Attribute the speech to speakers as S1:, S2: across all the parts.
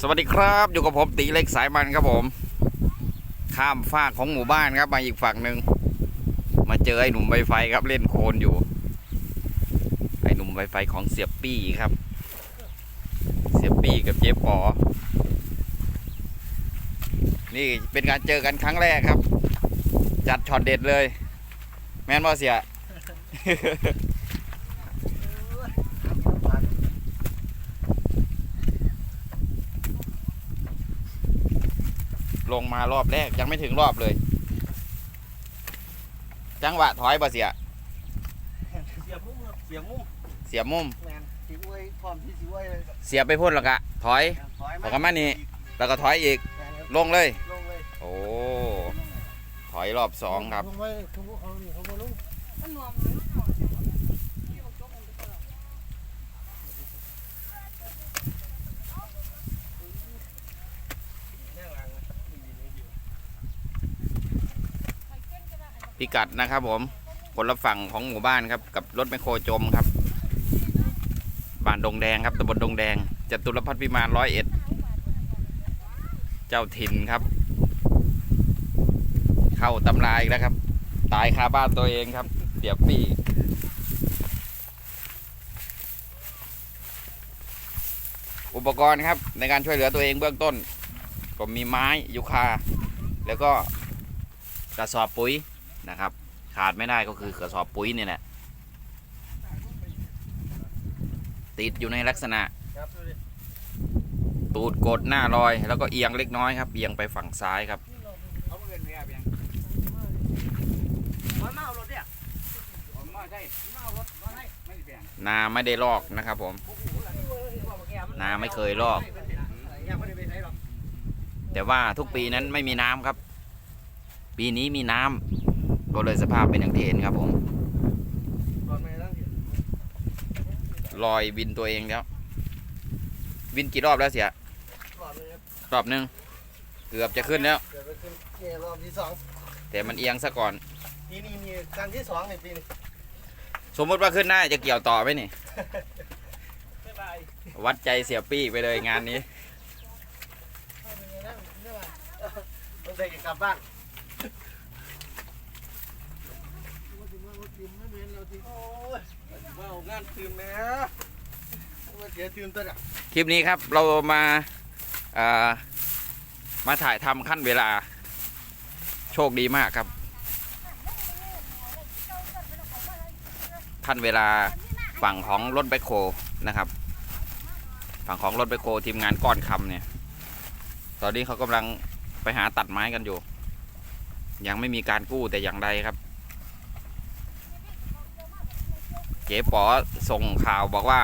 S1: สวัสดีครับอยู่กับผมตีเล็กสายมันครับผม ข้ามฟากของหมู่บ้านครับมาอีกฝั่งหนึ่งมาเจอไอ้หนุ่มไวไฟครับเล่นโคลนอยู่ ไอ้หนุ่มไวไฟของเสียบปี้ครับ เสียบปี้กับเจ๊ปอนี่เป็นการเจอกันครั้งแรกครับ จัดช็อตเด็ดเลย แม่นว่าเสีย ลงมารอบแรกยังไม่ถึงรอบเลย จังหวะถอยบ่เสีย
S2: เสียบมุ้งครับเสียบมุ้ง
S1: เสียมุม
S2: แมนสิไว้พร้อมที่สิไว้เลยครับ
S1: เสียบไปพ่นแล้วก็ถอย
S2: ถอย
S1: แล้วก็มานี่ แล้วก็ถอยอีก
S2: แมนครับ
S1: ลงเลย
S2: ลงเลย
S1: โอ้ถอยรอบสองครับ
S2: ลงไว้ทุกเขานี่เขาบ่ลง
S3: มันนวมเลยเนาะที่บอกจกมันไปตลอด
S2: นั่งหลังนะนี่นี่อยู่
S1: พิกัดนะครับ ผมคนละฝั่งของหมู่บ้านครับ กับรถแมคโครจมครับ บ้านดงแดงครับตำบลดงแดงจตุรพัฒน์พิมานร้อยเอ็ดเจ้าถิ่นครับ เข้าตำราอีกแล้วครับ ตายคาบ้านตัวเองครับเสียบปีอุปกรณ์ครับในการช่วยเหลือตัวเองเบื้องต้นก็มีไม้ยูคา แล้วก็กระสอบปุ๋ย นะครับ ขาดไม่ได้ก็คือกระสอบปุ๋ยนี่แหละติดอยู่ในลักษณะ
S2: ครับดูดิ
S1: ตูดกดหน้าลอย แล้วก็เอียงเล็กน้อยครับ เอียงไปฝั่งซ้ายครับ
S2: เขาเงินแม่เพียงมาเอารถเนี่ยผมมาได้มาเอารถมาให้ไม่ได้แบ่ง
S1: นาไม่ได้ลอกนะครับผม นาไม่เคยลอก
S2: ยังไม่ได้ไปไหนหรอก
S1: แต่ว่าทุกปีนั้นไม่มีน้ำครับ ปีนี้มีน้ำ ก็เลยสภาพเป็นอย่างที่เห็นครับผม
S2: ตอนไม่ตั้งที่
S1: ลอยวินตัวเองแล้ว วินกี่รอบแล้วเสีย
S2: ก่อนเลยครับ
S1: รอบหนึงเกือบจะขึ้นแล้ว
S2: เดี๋ยวไปขึ้นเกรอบที่สอง
S1: แต่มันเอียงซะก่อน
S2: ปีนี้มีครั้งที่สองในปีนี้
S1: สมมติว่าขึ้นได้จะเกี่ยวต่อไหมนี่
S2: บ๊ายบาย
S1: วัดใจเสียปี้ไปเลยงานนี้
S2: ต้องใส่กลับบ้านโอ้ย ว้าวงานตื่นแม่ว่าเสียตื่นตัวน่ะ
S1: คลิปนี้ครับเรามาอ่อมาถ่ายทำขั้นเวลา โชคดีมากครับขั้นเวลาฝั่งของรถแบคโคนะครับ ฝั่งของรถแบคโคทีมงานก้อนคำเนี่ย ตอนนี้เขากำลังไปหาตัดไม้กันอยู่ ยังไม่มีการกู้แต่อย่างใดครับ เก๋ป๋อส่งข่าวบอกว่า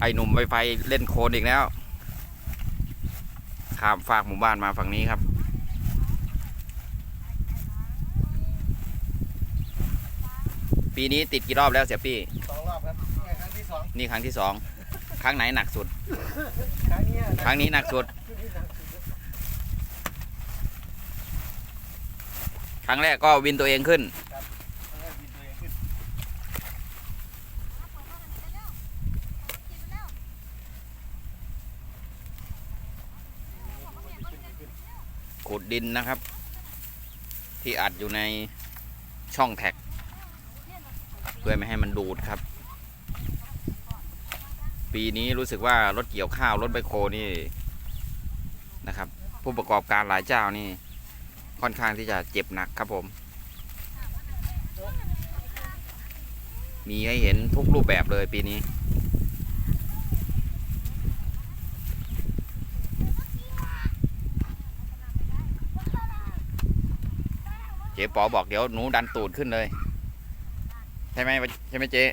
S1: ไอ้หนุ่มไวไฟเล่นโคลนอีกแล้วข้ามฝากหมู่บ้านมาฝั่งนี้ครับ ปีนี้ติดกี่รอบแล้วเสียปี้
S2: สองรอบครับนี่ครั้งที่สอง
S1: นี่ครั้งที่สองครั้งไหนหนักสุด
S2: ครั้งเนี้ยนะ
S1: ครั้งนี้หนักสุด ครั้งแรกก็วินตัวเองขึ้น
S2: ครั้งแรกบินตัวเองขึ้น
S1: ขุ ดดินนะครับ ที่อัดอยู่ในช่องแท็ก เพื่อไม่ให้มันดูดครับ ปีนี้รู้สึกว่ารถเกี่ยวข้าวรถไบโคนี่นะครับ ผู้ประกอบการหลายเจ้านี่ ค่อนข้างที่จะเจ็บหนักครับผม มีให้เห็นทุกรูปแบบเลยปีนี้ เจ๊ปอบอกเดี๋ยวหนูดันตูดขึ้นเลย ใช่ไหมใช่ไหมเจ๊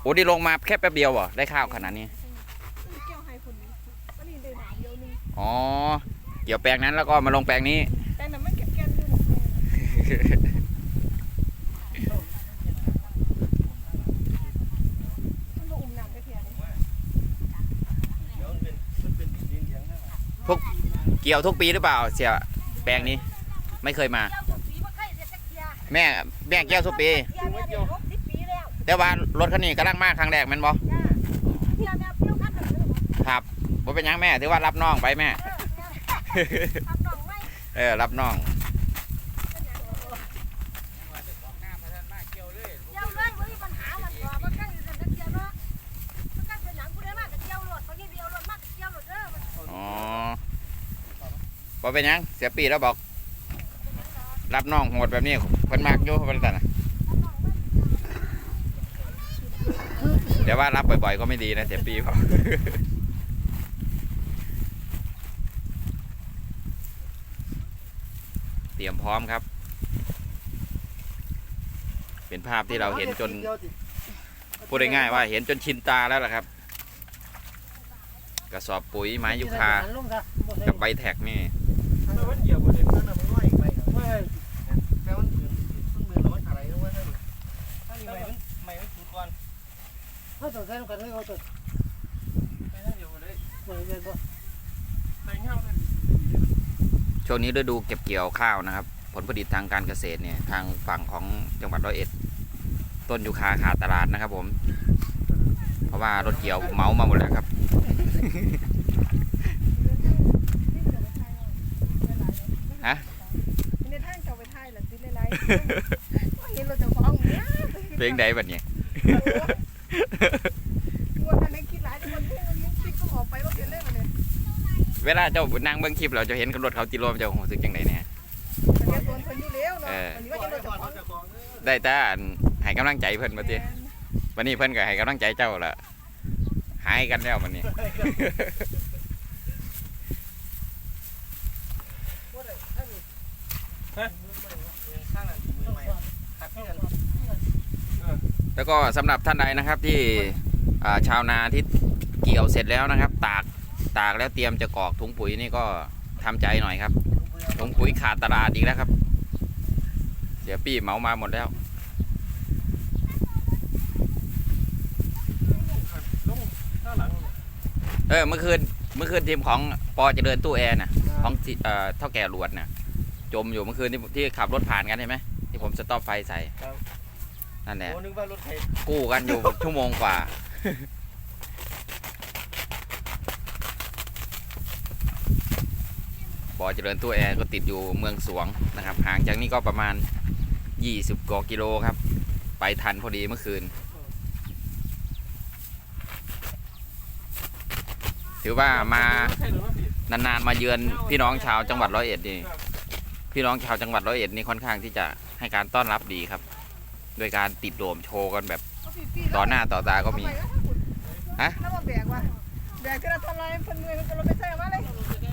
S1: โอ้ดีลงมาแค่แป๊บเดียวเหรอได้ข้าวขนาดนี้อ๋อ เกี่ยวแปลงนั้นแล้วก็มาลงแปลงนี้
S3: แต่นั้นไม่แก้แก้วดูหมดมันก็อุ้มน้ำไปเทียน
S2: เดี๋ยวมันเป็นมันเป็นดินเลี้ยงนะ
S1: เกี่ยวทุกปีหรือเปล่า เสียแปลงนี้ ไม่เคยมา
S3: แก้วสีบ่เคยเสียจักเทีย
S1: แม่แม่แก้วทุกปี
S3: เทียเนี่ยเดี๋ยวรถสิบปีแล้ว
S1: แต่ว่ารถคันนี้กำลังมากครั้งแรกแมันบอ
S3: จ้าเทียแม่เปรี้ยวขั้นหนึ่งเลย
S1: ครับว่าเป็นหยังแม่ถือว่ารับน้องไปแม่
S3: ทำหนองไม่
S1: เออรับน้อง
S3: เกี่ยวเลยไม่มีปัญหามันตัวมันใกล้จะเกี่ยวเนาะมันใกล้เป็นหนังกูได้มากกับเกี่ยวรถเพราะนี่เดียวรถมากกับเกี่ยวรถเด้อมัน
S1: อ๋อว่าเป็นหยังเสียปีแล้วบอก รับน้องโหดแบบนี้เพิ่นมากอยู่เพิ่นแต่นะเดี๋ยวว่ารับบ่อยๆก็ไม่ดีนะเสียปีเขาเตรียมพร้อมครับ เป็นภาพที่เราเห็นจน พูดง่ายๆว่าเห็นจนชินตาแล้วล่ะครับ กระสอบปุ๋ยไม้ยูคากับใบแท็กนี่
S2: เหยียบบ่ได้มันน่ะมันไหวไปครับเฮ้ยแค่มันปืนปืนปืนแล้วมันอะไรรู้ว่านั่นถ้ามีไม้มันไม้มันสุดก่อน
S4: เขาต้องใช้กันให้เขาต้อง
S2: ไปนั่นเดี๋ยวบ่ได้
S4: เปิดเงินบ่
S2: ไปเงากัน
S1: ช่วงนี้ฤดูเก็บเกี่ยวข้าวนะครับ ผลผลิตทางการเกษตรเนี่ยทางฝั่งของจังหวัดร้อยเอ็ด ต้นยูคาขาดตลาดนะครับผม เพราะว่ารถเกี่ยวเหมามาหมดแล้วครับ ฮะ
S3: ในทางเจ้าไปไทยแหละติดในไลฟ์เห็นรถเจ้าของเนี่ย
S1: เพลงใดบัดนี้
S3: วั เวลา
S1: เจ้านั่งเบิ่งคลิปเราจะเห็นรถเขาติโลมเจ้ารู้สึกจังไดเนี่ย
S3: แต่เนี่ยตัวคนอยู่แล้วเนาะอันนี้ว่าจะรถเจ้าของ
S1: ได้แต่อันให้กำลังใจเพิ่นมาติวันนี้เพิ่นก็ให้กำลังใจเจ้าละหายกันแล้ววันนี้
S2: ข้างนั้นมือใหม่ขัดที่กัน
S1: แล้วก็สำหรับท่านใดนะครับที่อ่าชาวนาที่เกี่ยวเสร็จแล้วนะครับ ตาก ตากแล้วเตรียมจะกรอกถุงปุ๋ยนี่ก็ทำใจหน่อยครับถุงปุ๋ยขาดตลาดอีกแล้วครับ เสียปี้เหมามาหมดแล้ว
S2: ลงข้างหลัง
S1: เออเมื่อคืนเมื่อคืนทีมของปอเจริญตู้แอร์น่ะของที่เอ่อเท่าแก่หลวดน่ะจมอยู่เมื่อคืนที่ที่ขับรถผ่านกันใช่ไหมที่ผมสต็อปไฟใส่นั่นแหละ
S2: โอ้นึกว่ารถไถ
S1: กู้กันอยู่ชั่วโมงกว่า อเจริญตัวแอร์ก็ติดอยู่เมืองสวงนะครับ ห่างจากนี้ก็ประมาณ 20กว่ากิโลครับ ไปทันพอดีเมื่อคืน ถือว่ามานานๆมาเยือนพี่น้องชาวจังหวัดร้อยเอ็ดนี่พี่น้องชาวจังหวัดร้อยเอ็ดนี่ค่อนข้างที่จะให้การต้อนรับดีครับ โดยการติดโดมโชว์กันแบบต่อหน้าต่อตาก็มีฮะ
S3: แล้วมาแบกว่ะแบกที่เราทำอะไรเพิ่นเงินก็เราไปใส่มาเลย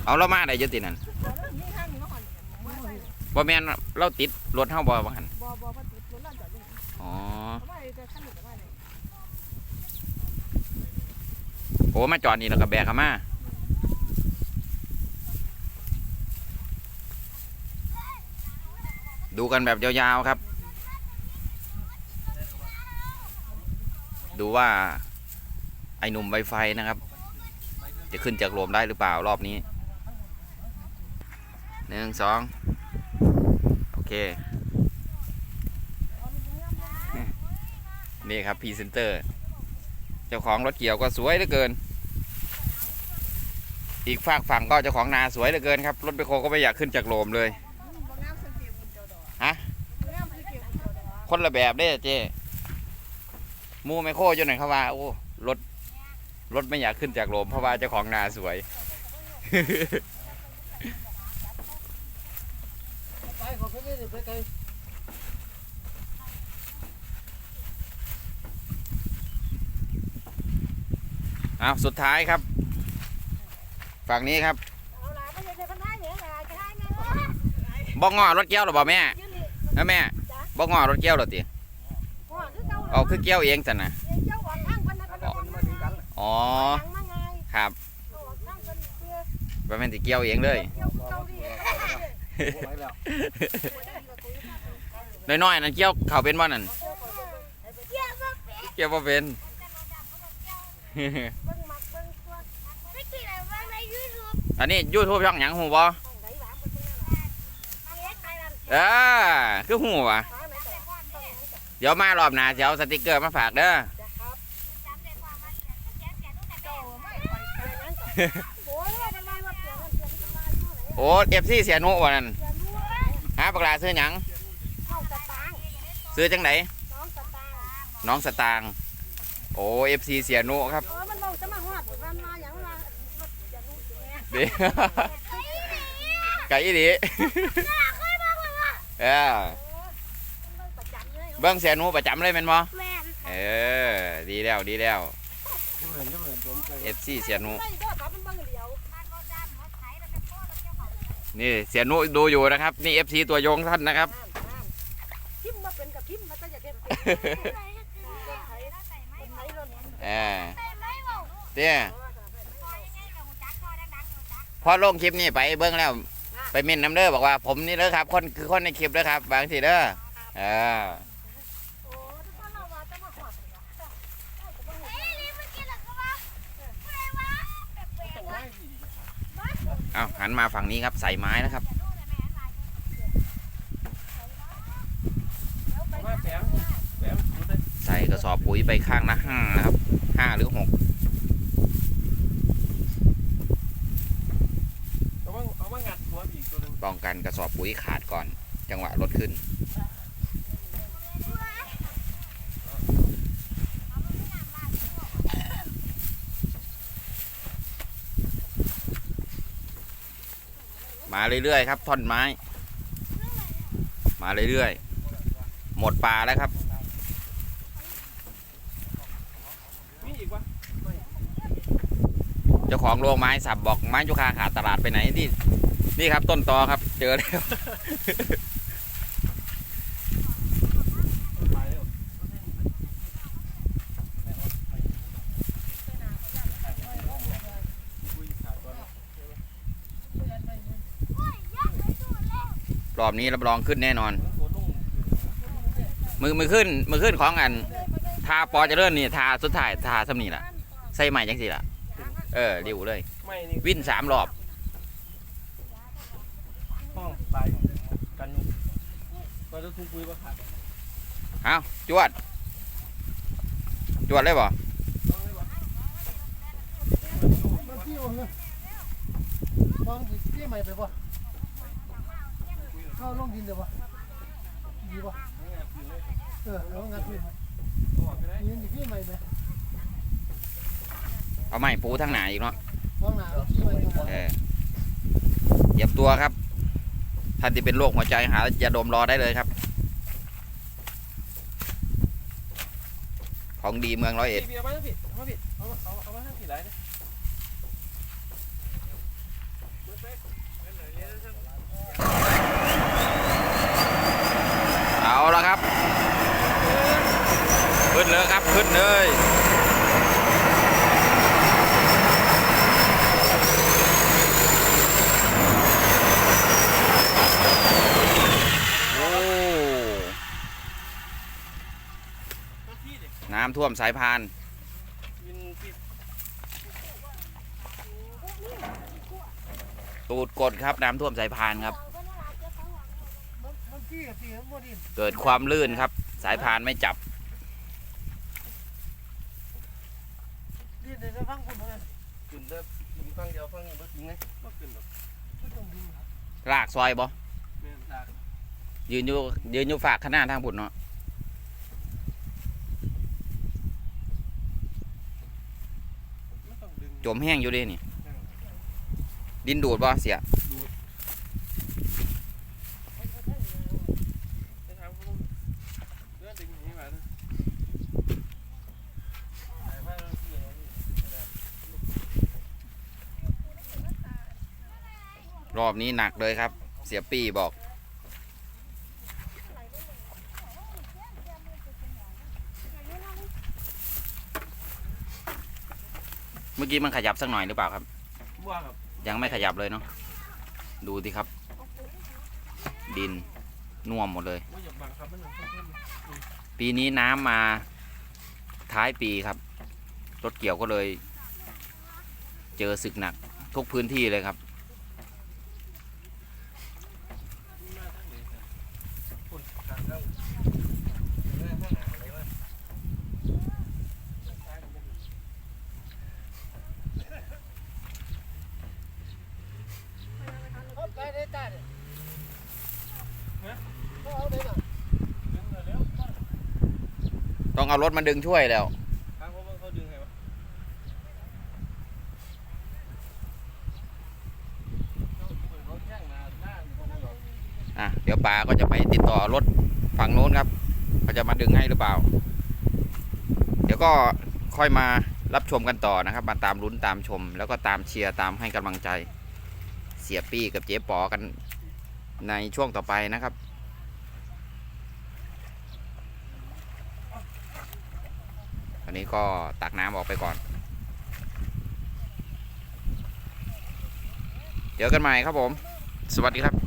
S1: เอาเรามาได้อยุตินั่น
S3: นี่ข้างนี้ก็หันมาใส่
S1: บ่แม่นเราติดรถเฮาบ่ว่าหั่น
S3: บ่บ่บ่ติดรถเราจอดอยู่
S1: อ๋อ
S3: ทำไมจะขั้นหนึ่งทำไมเลย
S1: โอ้มาจอดนี่แล้วก็แบกเข้ามาดูกันแบบยาวๆครับ ดูว่าไอ้หนุ่มไวไฟนะครับ จะขึ้นจากโลมได้หรือเปล่ารอบนี้ หนึ่งสองโอเค นี่ครับพรีเซนเตอร์ เจ้าของรถเกี่ยวก็สวยเหลือเกิน อีกฝากฝั่งก็เจ้าของนาสวยเหลือเกินครับ รถไปโคก็ไม่อยากขึ้นจากโลมเลยฮะคนละแบบเด้เจมูไมโครจนไหนเขาว่าโอ้รถรถไม่อยากขึ้นจากโลมเพราะว่าเจ้าของนาสวย
S4: ไปขอไปนี่ไปไกล
S1: เอาสุดท้ายครับ ฝั่งนี้ครับบ่องงอรถเกี้ยวหรอบ่แม่แม่บ่องงอรถเกี้ยวหรอตี
S3: เอา
S1: คือเกี้ยวเองสินะ
S3: อ๋อ
S1: ครับบ่แม่ตีเกี้ยวเองเลย น้อยๆนั่นเกี้ยวเขาเป็นว่านั่น
S3: เที่ยวมาเป็ด
S1: เกี้ยวบ่เป็น
S3: อัน
S1: นี้ยูทูบช่องหยังหูบ่
S3: งหนหวานเพิ่นทางนั้นทางเอ
S1: อคือหูวะ
S3: ทางไหนก็ได้ทางนั้นก็
S1: เดี๋ยวมารอบหน้าจะเอาสติกเกอร์มาฝากเด้อ
S3: โอ้เอ
S1: ฟซีเสียหนุวันนั้น
S3: เสียรู้ไหม
S1: หาปากลาซื้อหยัง
S3: น้องสตางค์
S1: ซื้อจังไหน
S3: น้องสตางค์
S1: น้องสตางค์โอ้เอฟซีเสียหนุครับ
S3: เออมันบอกจะมาฮอดมันมาอย่างว่ารถเสียรู้สิแม่
S1: เด้ไก่อีดี
S3: เคยบอกเลยว่า
S1: เออ
S3: มันประจำเลย
S1: เบิ้งเสียหนุประจำเลยแม่นบ่
S3: แม่น
S1: เออดีแล้วดีแล้ว
S2: เหมือนเหมือนผมเคย
S1: เอฟซีเสียหนุ
S3: ไม่ก็ครับมันบังเดียว
S1: นี่เสียหนุดูอยู่นะครับ นี่เอฟซีตัวยงท่านนะครับ
S3: ทิมมาเป็นกับทิมมาแต่อยากเห็นเป็นไหนรถ
S1: เออเตี้ยพอลงคลิปนี้ไปเบิ้งแล้ว ไปเมินน้ำเด้อบอกว่าผมนี่เด้อครับ คนคือคนในคลิปเด้อครับ บางทีเด้อเออ
S3: โอ้ทุกคนเราว่าจะมาฮอด
S1: เอาหันมาฝั่งนี้ครับใส่ไม้นะครับ
S2: ว่าแฝงแฝงดูได้
S1: ใส่กระสอบปุ๋ยไปข้างละห้านะครับห้าหรือหก
S2: เอาว่าเอาว่างัดหัวอีกตัวหนึง
S1: ป้องกันกระสอบปุ๋ยขาดก่อน จังหวะรถขึ้น มาเรื่อยๆครับท่อนไม้ มาเรื่อยๆ หมดป่าแล้วครับเจ้าของโรงไม้สับบอกไม้ยุคาขาดตลาดไปไหนนี่นี่ครับต้นตอครับเจอแล้ว
S2: ตายแล้วคุยขาดก่อน
S1: รอบนี้รับรองขึ้นแน่นอน
S2: โคตรลุ่ง
S1: มือมือขึ้น มือขึ้นของอันทาปอเจะเลื่อนนี่ทาสุดท้ายทาสำนีล่ะ ใส่ใหม่จังสิล่ะ เออริวเลย
S2: ไม่นี่
S1: วิ่นสามรอบ
S2: ห้องตายกันอยู่ก็จะทุ่งคุยว่าขาด
S1: เอาจวด จวดเลยบ่
S2: ต้องเลยวะ
S4: มันที่ว่าเฮ้ยมองที่ใหม่ไปป่ะ เข้าลงดินเดี๋ยวป่ะดีป่ะ
S2: ไม่งัดคืนเลย
S4: เออแล้วงานที่
S2: เอาออกไปได้
S4: ยืนที่ใหม่ไหม
S1: เอาไม้ปูทั้งหนาอีกเนาะ
S4: มองหนาที่ใหม่ก็บอก
S1: เออเตรียมตัวครับท่านที่เป็นโรคหัวใจหายาดมรอได้เลยครับ ของดีเมืองร้อยเอ็ด
S2: พี่เอามาพี่เอามาพี่เอามาเอาเอามาให้พี่ไรเนี่ย
S1: เอาละครับ ขึ้นเลยครับขึ้นเลยน้ำท่วมสายพาน ตูดกดครับ น้ำท่วมสายพานครับ
S4: มันที่กับที่มันดิน
S1: เกิดความลื่นครับ สายพานไม่จับ
S4: ดินเดี๋ยวจะฟังคุณเลย
S2: ขึ้นได้ยิงฟังเดียวฟังนี้บ่จริงไงบ่ขึ้นหรอก
S4: ไม่ต้องดิน
S1: ลากซอยบ่
S2: แม่นลาก
S1: ยืนอยู่ยืนอยู่ฝากข้างหน้าทางบุญเนาะ
S2: ไม่ต้องดึง
S1: จมแห้งอยู่เลยนี่ ดินดูดบ่เสีย
S2: ไปถามเขาเรื่องดึงอย่างนี้มานะถ่ายภาพเรื่องที่เอานี่
S1: ร อบนี้หนักเลยครับ เสียปี้บอก เมื่อกี้มันขยับสักหน่อยหรือเปล่าครับ
S2: ว่าครับ
S1: ยังไม่ขยับเลยเนาะดูสิครับ ดินน่วมหมดเลย
S2: ว่าอย่าบังคับมันหนึ่งเพิ่ม
S1: ปีนี้น้ำมาท้ายปีครับรถเกี่ยวก็เลย เจอศึกหนักทุกพื้นที่เลยครับ
S2: นี่มาทั้งนี้ครับคนทางเข้าเรื่องข้างหน้าอะไรวะซ้ายมันจะ
S1: เอารถมาดึงช่วยแล้ว
S2: ครับเขาเขาดึงไงวะเขาแข้งมาหน้าคนนี้หรอ
S1: อะเดี๋ยวป๋าก็จะไปติดต่อรถฝั่งโน้นครับเขาจะมาดึงให้หรือเปล่า เดี๋ยวก็ค่อยมารับชมกันต่อนะครับ มาตามลุ้นตามชม แล้วก็ตามเชียร์ตามให้กำลังใจ เสียปี้กับเจ๊ปอกันในช่วงต่อไปนะครับ อันนี้ก็ตักน้ำออกไปก่อนเจอกันใหม่ครับผม สวัสดีครับ